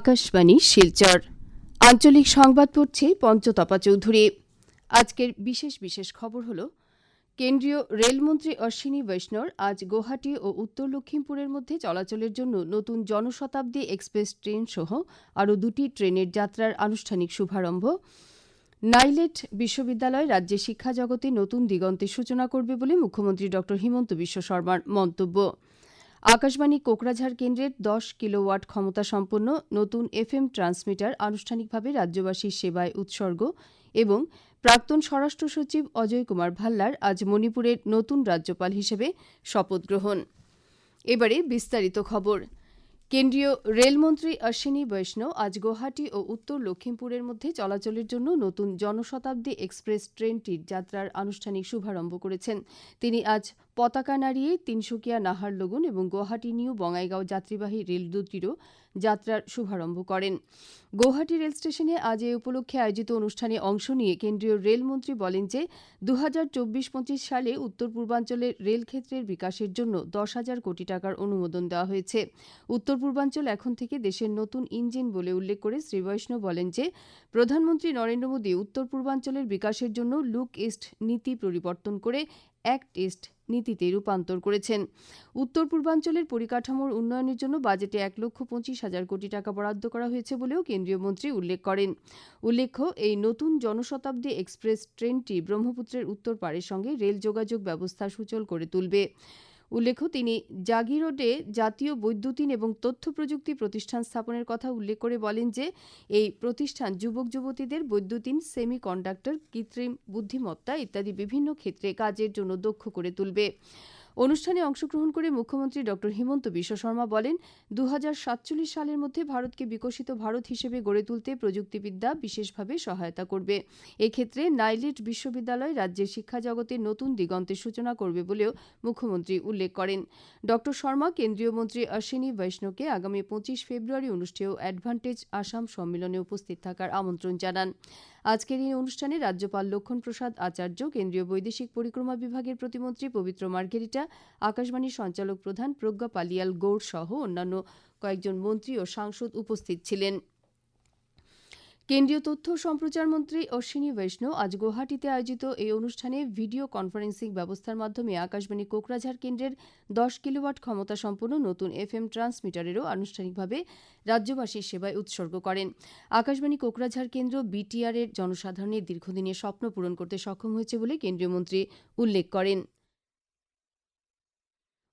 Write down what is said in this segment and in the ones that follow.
আকাশবাণী, শিলচর। আঞ্চলিক সংবাদ পড়ছে পঞ্চতপা চৌধুরী। আজকের বিশেষ বিশেষ খবর হল, কেন্দ্রীয় রেলমন্ত্রী অশ্বিনী বৈষ্ণর আজ গুয়াহাটি ও উত্তর লক্ষিমপুরের মধ্যে চলাচলের জন্য নতুন জনশতাব্দী এক্সপ্রেস ট্রেন সহ আরও দুটি ট্রেনের যাত্রার আনুষ্ঠানিক শুভারম্ভ। নাইলেট বিশ্ববিদ্যালয় রাজ্যে শিক্ষা জগতে নতুন দিগন্তের সূচনা করবে বলে মুখ্যমন্ত্রী ড হিমন্ত বিশ্ব শর্মার মন্তব্য। আকাশবাণী কোকরাঝাড় কেন্দ্রের দশ কিলোওয়াট ক্ষমতা সম্পন্ন নতুন এফএম ট্রান্সমিটার আনুষ্ঠানিকভাবে রাজ্যবাসীর সেবায় উৎসর্গ এবং প্রাক্তন স্বরাষ্ট্র সচিব অজয় কুমার ভাল্লার আজ মণিপুরের নতুন রাজ্যপাল হিসেবে শপথ গ্রহণ। এবারে বিস্তারিত খবর। কেন্দ্রীয় রেলমন্ত্রী অশ্বিনী বৈষ্ণব আজ গুয়াহাটি ও উত্তর লক্ষিমপুরের মধ্যে চলাচলের জন্য নতুন জনশতাব্দী এক্সপ্রেস ট্রেনটির যাত্রার আনুষ্ঠানিক শুভারম্ভ করেছেন। তিনি আজ পতাকা নাড়িয়ে তিনসুকিয়া, নাহারলগুন এবং গুয়াহাটি নিউ বঙ্গাইগাঁও যাত্রীবাহী রেল দুটিরও যাত্রার শুভারম্ভ করেন। গৌহাটি রেল স্টেশনে আজ এ উপলক্ষে আয়োজিত অনুষ্ঠানে অংশ নিয়ে কেন্দ্রীয় রেলমন্ত্রী বলেন যে দু হাজার চব্বিশ পঁচিশ সালে উত্তর পূর্বাঞ্চলের রেল ক্ষেত্রের বিকাশের জন্য দশ হাজার কোটি টাকার অনুমোদন দেওয়া হয়েছে। উত্তর পূর্বাঞ্চল এখন থেকে দেশের নতুন ইঞ্জিন বলে উল্লেখ করে শ্রী বৈষ্ণব বলেন যে, প্রধানমন্ত্রী নরেন্দ্র মোদী উত্তর পূর্বাঞ্চলের বিকাশের জন্য লুক ইস্ট নীতি পরিবর্তন করে অ্যাক্ট টেস্ট নীতিতে রূপান্তর করেছেন। উত্তর পূর্বাঞ্চলের পরিকাঠামোর উন্নয়নের জন্য বাজেটে এক লক্ষ পঁচিশ হাজার কোটি টাকা বরাদ্দ করা হয়েছে বলেও কেন্দ্রীয় মন্ত্রী উল্লেখ করেন। উল্লেখ্য, এই নতুন জনশতাব্দী এক্সপ্রেস ট্রেনটি ব্রহ্মপুত্রের উত্তর পাড়ের সঙ্গে রেল যোগাযোগ ব্যবস্থা সুচল করে তুলবে। উল্লেখ্য, তিনি জাগিরোডে জাতীয় বৈদ্যুতিন এবং তথ্য প্রযুক্তি প্রতিষ্ঠান স্থাপনের কথা উল্লেখ করে বলেন যে, এই প্রতিষ্ঠান যুবক যুবতীদের বৈদ্যুতিন সেমি কন্ডাক্টর কৃত্রিম বুদ্ধিমত্তা ইত্যাদি বিভিন্ন ক্ষেত্রে কাজের জন্য দক্ষ করে তুলবে। অনুষ্ঠানে অংশগ্রহণ করে মুখ্যমন্ত্রী ড হিমন্ত বিশ্ব শর্মা বলেন দু হাজার সাতচল্লিশ সালের মধ্যে ভারতকে বিকশিত ভারত হিসেবে গড়ে তুলতে প্রযুক্তিবিদ্যা বিশেষভাবে সহায়তা করবে। এক্ষেত্রে নাইলেট বিশ্ববিদ্যালয় রাজ্যের শিক্ষা জগতে নতুন দিগন্তের সূচনা করবে বলেও মুখ্যমন্ত্রী উল্লেখ করেন। ড শর্মা কেন্দ্রীয় মন্ত্রী অশ্বিনী বৈষ্ণবকে আগামী পঁচিশ ফেব্রুয়ারি অনুষ্ঠেয় অ্যাডভান্টেজ আসাম সম্মেলনে উপস্থিত থাকার আমন্ত্রণ জানান। আজকের এই অনুষ্ঠানে রাজ্যপাল লক্ষণ প্রসাদ আচার্য, কেন্দ্রীয় বৈদেশিক পরিক্রমা বিভাগের প্রতিমন্ত্রী পবিত্র মার্গেরিটা আকাশবাণীর সঞ্চালক প্রধান প্রজ্ঞা পালিয়াল গৌড় সহ অন্যান্য কয়েকজন মন্ত্রী ও সাংসদ উপস্থিত ছিলেন। কেন্দ্রীয় তথ্য সম্প্রচার মন্ত্রী অশ্বিনী বৈষ্ণব আজ গুয়াহাটিতে আয়োজিত এই অনুষ্ঠানে ভিডিও কনফারেন্সিং ব্যবস্থার মাধ্যমে আকাশবাণী কোকরাঝাড় কেন্দ্রের দশ কিলোওয়াট ক্ষমতা সম্পন্ন নতুন এফ এম ট্রান্সমিটারেরও আনুষ্ঠানিকভাবে রাজ্যবাসীর সেবায় উৎসর্গ করেন। আকাশবাণী কোকরাঝাড় কেন্দ্র বিটিআর এর জনসাধারণের দীর্ঘদিনের স্বপ্ন পূরণ করতে সক্ষম হয়েছে বলে কেন্দ্রীয় মন্ত্রী উল্লেখ করেন।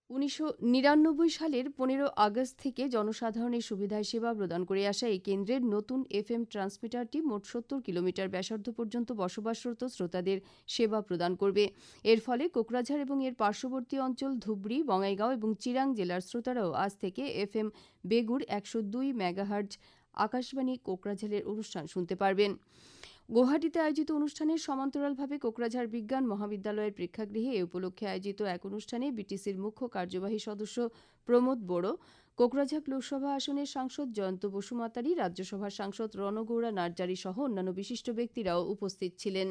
উনিশশো নিরানব্বই সালের পনেরো আগস্ট থেকে জনসাধারণের সুবিধায় সেবা প্রদান করে আসা এই কেন্দ্রের নতুন এফএম ট্রান্সমিটারটি মোট সত্তর কিলোমিটার ব্যাসার্ধ পর্যন্ত বসবাসরত শ্রোতাদের সেবা প্রদান করবে। এর ফলে কোকরাঝাড় এবং এর পার্শ্ববর্তী অঞ্চল ধুবড়ি বঙ্গাইগাঁও এবং চিরাং জেলার শ্রোতারাও আজ থেকে এফ এম বেগুর একশো দুই মেগাহার্জ আকাশবাণী কোকরাঝাড়ের অনুষ্ঠান শুনতে পারবেন। গুয়াহাটিতে আয়োজিত অনুষ্ঠানে সমান্তরালভাবে কোকরাঝাড় বিজ্ঞান মহাবিদ্যালয়ের প্রেক্ষাগৃহে এ উপলক্ষে আয়োজিত এক অনুষ্ঠানে বিটিসির মুখ্য কার্যবাহী সদস্য প্রমোদ বড়ো, কোকরাঝাড় লোকসভা আসনের সাংসদ জয়ন্ত বসুমাতারি রাজ্যসভার সাংসদ রণগৌড়া নার্জারি সহ অন্যান্য বিশিষ্ট ব্যক্তিরাও উপস্থিত ছিলেন।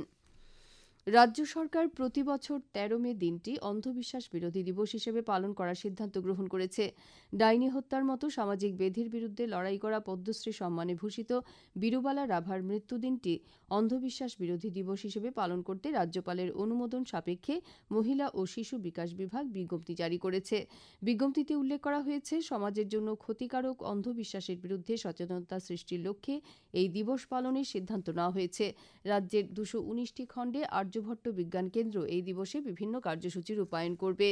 রাজ্য সরকার প্রতি বছর তেরো মে দিনটি অন্ধবিশ্বাস বিরোধী দিবস হিসেবে পালন করার সিদ্ধান্ত গ্রহণ করেছে। ডাইনি হত্যার মতো সামাজিক বেধির বিরুদ্ধে লড়াই করা পদ্মশ্রী সম্মানে ভূষিত বীরুবালা রাভার মৃত্যুদিনটি অন্ধবিশ্বাস বিরোধী দিবস হিসেবে পালন করতে রাজ্যপালের অনুমোদন সাপেক্ষে মহিলা ও শিশু বিকাশ বিভাগ বিজ্ঞপ্তি জারি করেছে। বিজ্ঞপ্তিতে উল্লেখ করা হয়েছে, সমাজের জন্য ক্ষতিকারক অন্ধবিশ্বাসের বিরুদ্ধে সচেতনতা সৃষ্টির লক্ষ্যে এই দিবস পালনের সিদ্ধান্ত নেওয়া হয়েছে। রাজ্যের দুশো উনিশটি খণ্ডে আর্যভট্ট বিজ্ঞান কেন্দ্র এই দিবসে বিভিন্ন কার্যসূচি রূপায়ণ করবে।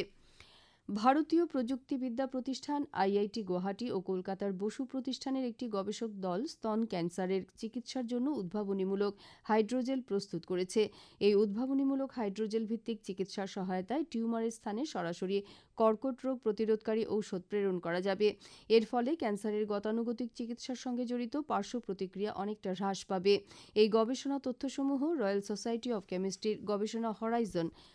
ভারতীয় প্রযুক্তিবিদ্যা প্রতিষ্ঠান আইআইটি গুয়াহাটি ও কলকাতার বসু প্রতিষ্ঠানের একটি গবেষক দল স্তন ক্যান্সারের চিকিৎসার জন্য উদ্ভাবনীমূলক হাইড্রোজেল প্রস্তুত করেছে। এই উদ্ভাবনীমূলক হাইড্রোজেল ভিত্তিক চিকিৎসার সহায়তায় টিউমারের স্থানে সরাসরি কর্কট রোগ প্রতিরোধকারী ঔষধ প্রেরণ করা যাবে। এর ফলে ক্যান্সারের গতানুগতিক চিকিৎসার সঙ্গে জড়িত পার্শ্ব প্রতিক্রিয়া অনেকটা হ্রাস পাবে। এই গবেষণা তথ্যসমূহ রয়্যাল সোসাইটি অব কেমিস্ট্রির গবেষণা হরাইজন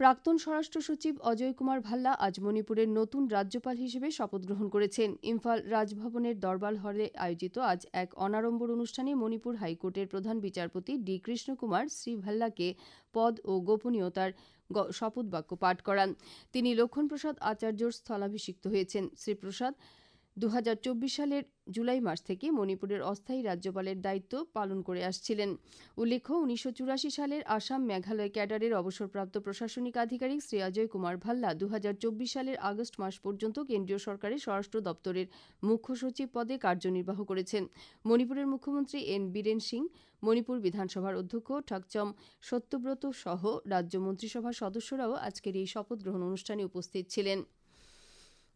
প্রাক্তন স্বরাষ্ট্র সচিব অজয় কুমার ভাল্লা আজ মণিপুরের নতুন রাজ্যপাল হিসেবে শপথ গ্রহণ করেছেন। ইম্ফল রাজভবনের দরবার হলে আয়োজিত আজ এক অনাড়ম্বর অনুষ্ঠানে মণিপুর হাইকোর্টের প্রধান বিচারপতি ডি কৃষ্ণকুমার শ্রী ভাল্লাকে পদ ও গোপনীয়তার শপথ বাক্য পাঠ করান। তিনি লক্ষণপ্রসাদ আচার্যর স্থলাভিষিক্ত হয়েছেন। শ্রী প্রসাদ দু হাজার চব্বিশ সালের জুলাই মাস থেকে মণিপুরের অস্থায়ী রাজ্যপালের দায়িত্ব পালন করে আসছিলেন। উল্লেখ্য, উনিশশো চুরাশি সালের আসাম মেঘালয় ক্যাডারের অবসরপ্রাপ্ত প্রশাসনিক আধিকারিক শ্রী অজয় কুমার ভাল্লা দু হাজার চব্বিশ সালের আগস্ট মাস পর্যন্ত কেন্দ্রীয় সরকারের স্বরাষ্ট্র দপ্তরের মুখ্য সচিব পদে কার্যনির্বাহ করেছেন। মণিপুরের মুখ্যমন্ত্রী এন বীরেন সিং, মণিপুর বিধানসভার অধ্যক্ষ ঠাকচম সত্যব্রত সহ রাজ্য মন্ত্রিসভার সদস্যরাও আজকের এই শপথ গ্রহণ অনুষ্ঠানে উপস্থিত ছিলেন।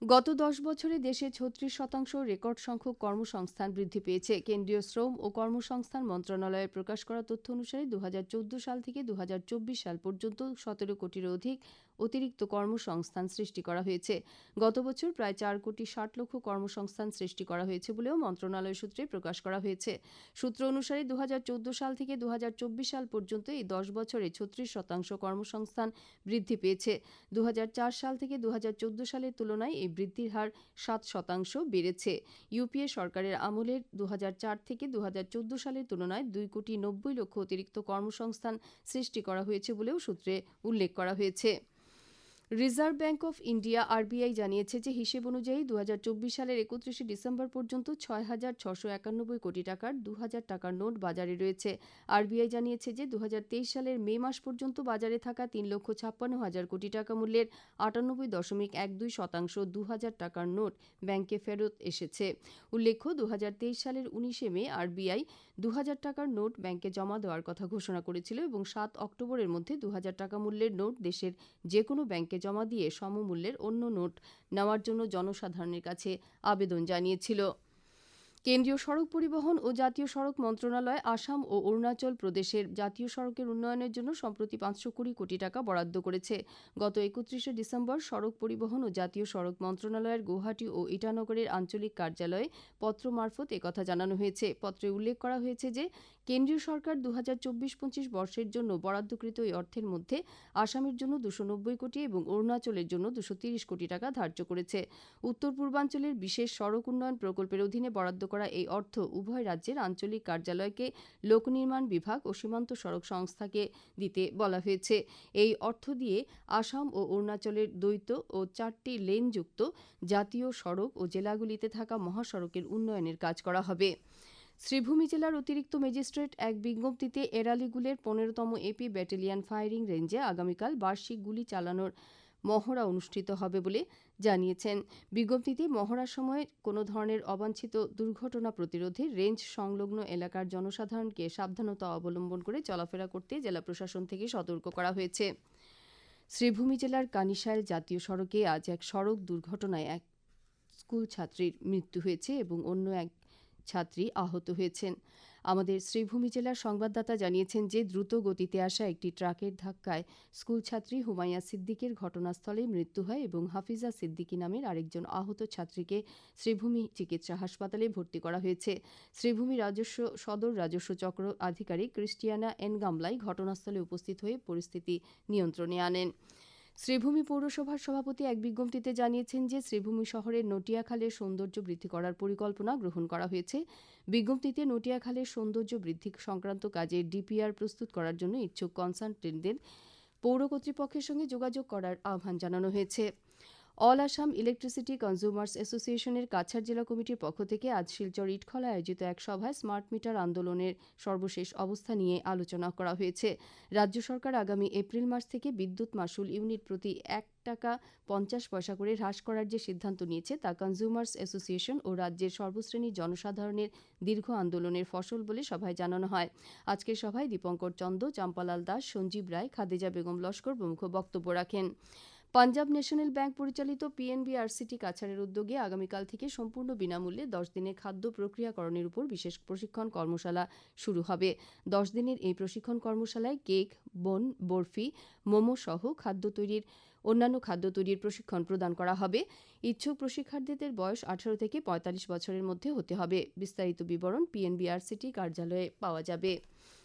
গত দশ বছরে দেশে ছত্রিশ শতাংশ রেকর্ড সংখ্যক কর্মসংস্থান বৃদ্ধি পেয়েছে। কেন্দ্রীয় শ্রম ও কর্মসংস্থান মন্ত্রণালয়ের প্রকাশ করা তথ্য অনুসারে দুহাজার চোদ্দ সাল থেকে দুহাজার চব্বিশ সাল পর্যন্ত সতেরো কোটির অধিক অতিরিক্ত কর্মসংস্থান সৃষ্টি করা হয়েছে। গত বছর প্রায় চার কোটি ষাট লক্ষ কর্মসংস্থান সৃষ্টি করা হয়েছে বলেও মন্ত্রণালয় সূত্রে প্রকাশ করা হয়েছে। সূত্র অনুসারে দু হাজার চৌদ্দ সাল থেকে দু হাজার চব্বিশ সাল পর্যন্ত এই দশ বছরে ছত্রিশ শতাংশ কর্মসংস্থান বৃদ্ধি পেয়েছে। দু হাজার চার সাল থেকে দু হাজার চোদ্দ সালের তুলনায় এই বৃদ্ধির হার সাত শতাংশ বেড়েছে। ইউপিএ সরকারের আমলের দু থেকে দু হাজার চোদ্দ সালের তুলনায় দুই কোটি নব্বই লক্ষ অতিরিক্ত কর্মসংস্থান সৃষ্টি করা হয়েছে বলেও সূত্রে উল্লেখ করা হয়েছে। Reserve Bank of India RBI জানিয়েছে যে হিসেব অনুযায়ী দু হাজার চব্বিশ সালের একত্রিশে ডিসেম্বর পর্যন্ত ছয় হাজার ছশো একানব্বই কোটি টাকার দু হাজার টাকার নোট বাজারে রয়েছে। আরবিআই জানিয়েছে যে দু হাজার তেইশ সালের মে মাস পর্যন্ত বাজারে থাকা তিন লক্ষ ছাপ্পান্ন হাজার কোটি টাকা মূল্যের আটানব্বই দশমিক এক দুই শতাংশ দু হাজার টাকার নোট ব্যাংকে ফেরত এসেছে। উল্লেখ্য দু হাজার তেইশ সালের উনিশে মে আরবিআই দু হাজার টাকার নোট ব্যাংকে জমা দেওয়ার কথা ঘোষণা করেছিল এবং সাত অক্টোবরের মধ্যে দু হাজার টাকা মূল্যের নোট দেশের যে কোনো ব্যাংকে জমা দিয়ে সমমূল্যের অন্য নোট নেওয়ার জন্য জনসাধারণের কাছে আবেদন জানিয়েছিল। কেন্দ্রীয় সড়ক পরিবহন ও জাতীয় সড়ক মন্ত্রণালয় আসাম ও অরুণাচল প্রদেশের জাতীয় সড়কের উন্নয়নের জন্য সম্প্রতি পাঁচশো কুড়ি কোটি টাকা বরাদ্দ করেছে। গত একত্রিশে ডিসেম্বর সড়ক পরিবহন ও জাতীয় সড়ক মন্ত্রণালয়ের গুয়াহাটি ও ইটানগরের আঞ্চলিক কার্যালয়ে পত্র মারফত একথা জানানো হয়েছে। পত্রে উল্লেখ করা হয়েছে যে, কেন্দ্রীয় সরকার দু হাজার চব্বিশ পঁচিশ বর্ষের জন্য বরাদ্দকৃত এই অর্থের মধ্যে আসামের জন্য দুশো নব্বই কোটি এবং অরুণাচলের জন্য দুশো তিরিশ কোটি টাকা ধার্য করেছে। উত্তর পূর্বাঞ্চলের বিশেষ সড়ক উন্নয়ন প্রকল্পের অধীনে বরাদ্দ করা এই অর্থ উভয় রাজ্যের আঞ্চলিক কার্যালয়কে লোক নির্মাণ বিভাগ ও সীমান্ত সড়ক সংস্থাকে দিতে বলা হয়েছে। এই অর্থ দিয়ে আসাম ও অরুণাচলের দ্বৈত ও চারটি লেনযুক্ত জাতীয় সড়ক ও জেলাগুলিতে থাকা মহাসড়কের উন্নয়নের কাজ করা হবে। শ্রীভূমি জেলার অতিরিক্ত ম্যাজিস্ট্রেট এক বিজ্ঞপ্তিতে এরালিগুলের পনেরোতম এপি ব্যাটালিয়ান ফায়ারিং রেঞ্জে আগামীকাল বার্ষিক গুলি চালানোর মহড়া অনুষ্ঠিত হবে বলে জানিয়েছেন। বিজ্ঞপ্তিতে মহড়ার সময় কোনো ধরনের অবাঞ্ছিত দুর্ঘটনা প্রতিরোধে রেঞ্জ সংলগ্ন এলাকার জনসাধারণকে সাবধানতা অবলম্বন করে চলাফেরা করতে জেলা প্রশাসন থেকে সতর্ক করা হয়েছে। শ্রীভূমি জেলার কানিশাইল জাতীয় সড়কে আজ এক সড়ক দুর্ঘটনায় এক স্কুল ছাত্রীর মৃত্যু হয়েছে এবং অন্য এক ছাত্রী আহত হয়েছেন। আমাদের শ্রীভূমি জেলার সংবাদদাতা জানিয়েছেন যে, দ্রুত গতিতে আসা একটি ট্রাকের ধাক্কায় স্কুল ছাত্রী হুমাইয়া সিদ্দিকের ঘটনাস্থলে মৃত্যু হয় এবং হাফিজা সিদ্দিকি নামের আরেকজন আহত ছাত্রীকে শ্রীভূমি চিকিৎসা হাসপাতালে ভর্তি করা হয়েছে। শ্রীভূমি রাজস্ব সদর রাজস্ব চক্র আধিকারিক ক্রিস্টিয়ানা এনগামলাই ঘটনাস্থলে উপস্থিত হয়ে পরিস্থিতি নিয়ন্ত্রণে আনেন। শ্রীভূমি পৌরসভার সভাপতি এক বিজ্ঞপ্তিতে জানিয়েছেন যে, শ্রীভূমি শহরের নটিয়াখালের সৌন্দর্য বৃদ্ধি করার পরিকল্পনা গ্রহণ করা হয়েছে। বিজ্ঞপ্তিতে নটিয়াখালের সৌন্দর্য বৃদ্ধি সংক্রান্ত কাজে ডিপিআর প্রস্তুত করার জন্য ইচ্ছুক কনসালটেন্টদের পৌর কর্তৃপক্ষের সঙ্গে যোগাযোগ করার আহ্বান জানানো হয়েছে। অল আসাম ইলেকট্রিসিটি কনজিউমার্স অ্যাসোসিয়েশনের কাছাড় জেলা কমিটির পক্ষ থেকে আজ শিলচর ইটখলা আয়োজিত এক সভায় স্মার্ট মিটার আন্দোলনের সর্বশেষ অবস্থা নিয়ে আলোচনা করা হয়েছে। রাজ্য সরকার আগামী এপ্রিল মাস থেকে বিদ্যুৎ মাসুল ইউনিট প্রতি এক টাকা পঞ্চাশ পয়সা করে হ্রাস করার যে সিদ্ধান্ত নিয়েছে, তা কনজিউমার্স অ্যাসোসিয়েশন ও রাজ্যের সর্বশ্রেণীর জনসাধারণের দীর্ঘ আন্দোলনের ফসল বলে সভায় জানানো হয়। আজকের সভায় দীপঙ্কর চন্দ, চাম্পালাল দাস, সঞ্জীব রায়, খাদেজা বেগম লস্কর প্রমুখ বক্তব্য রাখেন। পাঞ্জাব ন্যাশনাল ব্যাংক পরিচালিত পিএনবি আরসিটি কাছাড়ের উদ্যোগে আগামীকাল থেকে সম্পূর্ণ বিনামূল্যে দশ দিনের খাদ্য প্রক্রিয়াকরণের উপর বিশেষ প্রশিক্ষণ কর্মশালা শুরু হবে। দশ দিনের এই প্রশিক্ষণ কর্মশালায় কেক, বন, বরফি, মোমো সহ খাদ্য তৈরির, অন্যান্য খাদ্য তৈরির প্রশিক্ষণ প্রদান করা হবে। ইচ্ছুক প্রশিক্ষার্থীদের বয়স আঠারো থেকে পঁয়তাল্লিশ বছরের মধ্যে হতে হবে। বিস্তারিত বিবরণ পিএনবিআরসিটি কার্যালয়ে পাওয়া যাবে।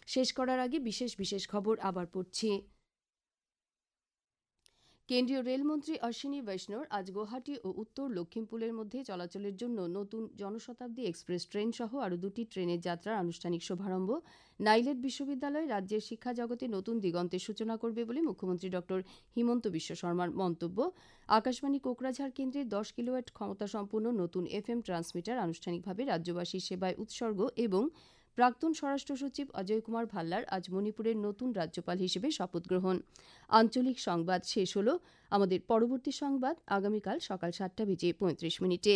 শেষ করার আগে বিশেষ বিশেষ খবর আবার পড়ছি। কেন্দ্রীয় রেলমন্ত্রী অশ্বিনী বৈষ্ণব আজ গুয়াহাটি ও উত্তর লক্ষিমপুরের মধ্যে চলাচলের জন্য নতুন জনশতাব্দী এক্সপ্রেস ট্রেন সহ আরও দুটি ট্রেনের যাত্রার আনুষ্ঠানিক শুভারম্ভ। নাইলেট বিশ্ববিদ্যালয় রাজ্যের শিক্ষা জগতে নতুন দিগন্তের সূচনা করবে বলে মুখ্যমন্ত্রী ড. হিমন্ত বিশ্ব শর্মার মন্তব্য। আকাশবাণী কোকরাঝাড় কেন্দ্রের দশ কিলোওয়াট ক্ষমতাসম্পন্ন নতুন এফএম ট্রান্সমিটার আনুষ্ঠানিকভাবে রাজ্যবাসীর সেবায় উৎসর্গ এবং প্রাক্তন স্বরাষ্ট্র সচিব অজয় কুমার ভাল্লার আজ মণিপুরের নতুন রাজ্যপাল হিসেবে শপথ গ্রহণ। আঞ্চলিক সংবাদ শেষ হল। আমাদের পরবর্তী সংবাদ আগামীকাল সকাল সাতটা বেজে পঁয়ত্রিশ মিনিটে।